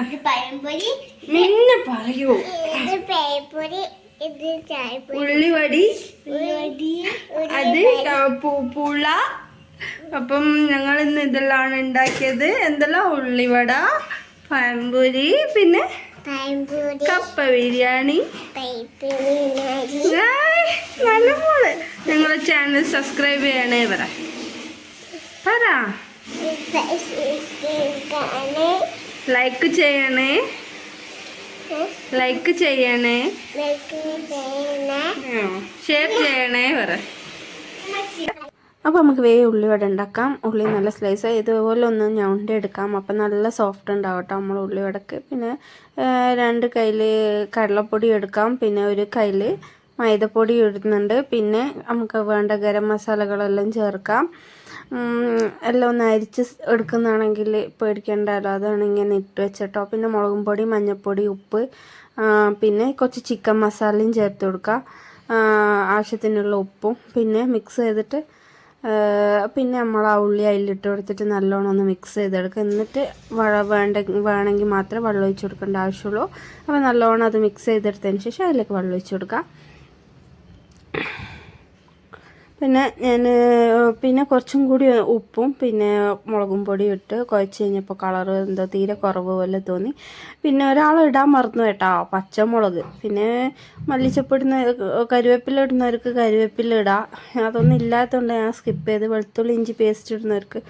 ഇത് പഴംപൊരി പിന്നെ പറയൂ ഇത് പേപ്പൊരി ഇത് ചായപ്പൊരി ഉള്ളിവടി അത് പൂപ്പുള പുള അപ്പം ഞങ്ങൾ ഇന്ന് ഇതെല്ലാം ഉണ്ടാക്കിയത് എന്തെല്ലാം ഉള്ളിവട പഴംപൊരി പിന്നെ കപ്പ ബിരിയാണി നല്ലപോലെ ഞങ്ങൾ നല്ല മോൾ ഞങ്ങളെ ചാനൽ സബ്സ്ക്രൈബ് ചെയ്യണേ പറ പറ ലൈക്ക് ചെയ്യണേ. ലൈക്ക് ചെയ്യണേ. ഷെയർ ചെയ്യണേ. പറ. അപ്പോൾ നമുക്ക് വേഗം ഉള്ളിവട ഉണ്ടാക്കാം. ഉള്ളി നല്ല സ്ലൈസ് ഇതുപോലെ ഒന്ന് ഞൗണ്ടി എടുക്കാം. അപ്പം നല്ല സോഫ്റ്റ് ഉണ്ടാവും കേട്ടോ നമ്മൾ ഉള്ളിവടക്ക് പിന്നെ രണ്ട് കയ്യിൽ കടലപ്പൊടി എടുക്കാം. പിന്നെ ഒരു കയ്യിൽ മൈദപ്പൊടി ഇടുന്നുണ്ട്. പിന്നെ നമുക്ക് വേണ്ട ഗരം മസാലകളെല്ലാം ചേർക്കാം. എല്ലാം ഒന്ന് അരിച്ച് എടുക്കുന്നതാണെങ്കിൽ പേടിക്കേണ്ടല്ലോ. അതാണ് ഇങ്ങനെ ഇട്ട് വെച്ചിട്ടോ. പിന്നെ മുളകും പൊടി മഞ്ഞൾപ്പൊടി ഉപ്പ് പിന്നെ കുറച്ച് ചിക്കൻ മസാലയും ചേർത്ത് കൊടുക്കാം ആവശ്യത്തിനുള്ള ഉപ്പും പിന്നെ മിക്സ് ചെയ്തിട്ട് പിന്നെ നമ്മൾ ആ ഉള്ളി അതിലിട്ട് കൊടുത്തിട്ട് നല്ലോണം ഒന്ന് മിക്സ് ചെയ്തെടുക്കുക. എന്നിട്ട് വഴ വേണ്ട വേണമെങ്കിൽ മാത്രമേ വെള്ളം ഒഴിച്ച് കൊടുക്കേണ്ട ആവശ്യമുള്ളൂ. അപ്പോൾ നല്ലോണം അത് മിക്സ് ചെയ്തെടുത്തതിന് ശേഷം അതിലേക്ക് വെള്ളം കൊടുക്കുക. പിന്നെ ഞാൻ പിന്നെ കുറച്ചും കൂടി ഉപ്പും പിന്നെ മുളകും പൊടിയും ഇട്ട് കുഴച്ച് കഴിഞ്ഞപ്പോൾ കളറ് എന്തോ തീരെ കുറവ് പോലെ തോന്നി. പിന്നെ ഒരാൾ ഇടാൻ മറന്നു കേട്ടോ പച്ചമുളക്. പിന്നെ മല്ലിച്ചപ്പ് ഇടുന്ന കരുവേപ്പില ഇടുന്നവർക്ക് കരുവേപ്പില ഇടാം. അതൊന്നും ഇല്ലാത്തതുകൊണ്ട് ഞാൻ സ്കിപ്പ് ചെയ്ത് വെളുത്തുള്ളി ഇഞ്ചി പേസ്റ്റ് ഇടുന്നവർക്ക്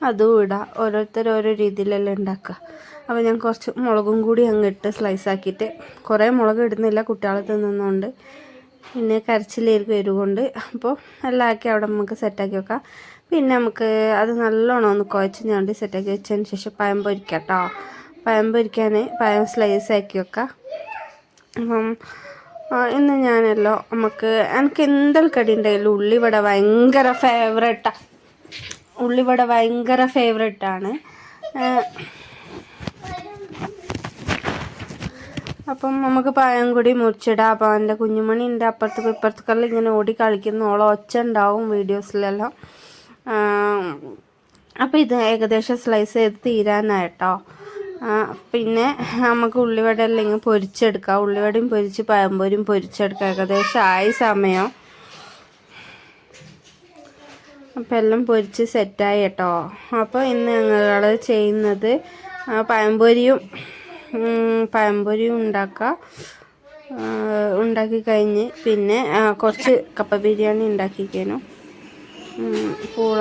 അതും ഇടാം. ഓരോരുത്തർ ഓരോ രീതിയിലല്ലേ ഉണ്ടാക്കുക അപ്പോൾ ഞാൻ കുറച്ച് മുളകും കൂടി അങ്ങ് ഇട്ട് സ്ലൈസ് ആക്കിയിട്ട് കുറേ മുളക് ഇടുന്നില്ല കുട്ടികളെ തിന്നുന്നതുകൊണ്ട് പിന്നെ കരച്ചിലായിരിക്കും എരിവുകൊണ്ട് അപ്പോൾ എല്ലാം ആക്കി അവിടെ നമുക്ക് സെറ്റാക്കി വെക്കാം. പിന്നെ നമുക്ക് അത് നല്ലോണം ഒന്ന് കുഴച്ച് ഞണ്ട് സെറ്റാക്കി വെച്ചതിന് ശേഷം പഴം പൊരിക്കാം കേട്ടോ പഴം പൊരിക്കാൻ പഴം സ്ലൈസ് ആക്കി വെക്കാം. അപ്പം ഇന്ന് ഞാനല്ലോ നമുക്ക് എനിക്ക് എന്തെല്ലാം കടി ഉണ്ടായാലും ഉള്ളിവട ഭയങ്കര ഫേവറേറ്റാണ് ഉള്ളിവട ഭയങ്കര ഫേവറേറ്റാണ് അപ്പം നമുക്ക് പഴം കൂടി മുറിച്ചിടാം. അപ്പം എന്റെ കുഞ്ഞുമണി ഉണ്ട് അപ്പുറത്തേക്ക് ഇപ്പുറത്തേക്കെല്ലാം ഇങ്ങനെ ഓടി കളിക്കുന്ന. ഓളം ഒച്ച ഉണ്ടാവും വീഡിയോസിലെല്ലാം. അപ്പോൾ ഇത് ഏകദേശം സ്ലൈസ് ചെയ്ത് തീരാനായിട്ടോ പിന്നെ നമുക്ക് ഉള്ളിവട അല്ലെങ്കിൽ പൊരിച്ചെടുക്കാം. ഉള്ളിവടയും പൊരിച്ച് പഴംപൊരിയും പൊരിച്ചെടുക്കാം. ഏകദേശം ആയി സമയം. അപ്പം എല്ലാം പൊരിച്ച് സെറ്റായി കേട്ടോ. അപ്പോൾ ഇന്ന് ഞങ്ങൾ ചെയ്യുന്നത് പഴംപൊരിയും ഉം, പഴംപൊരിയും ഉണ്ടാക്കാം. ഉണ്ടാക്കി കഴിഞ്ഞ് പിന്നെ കുറച്ച് കപ്പ ബിരിയാണി ഉണ്ടാക്കിക്കാനും പൂള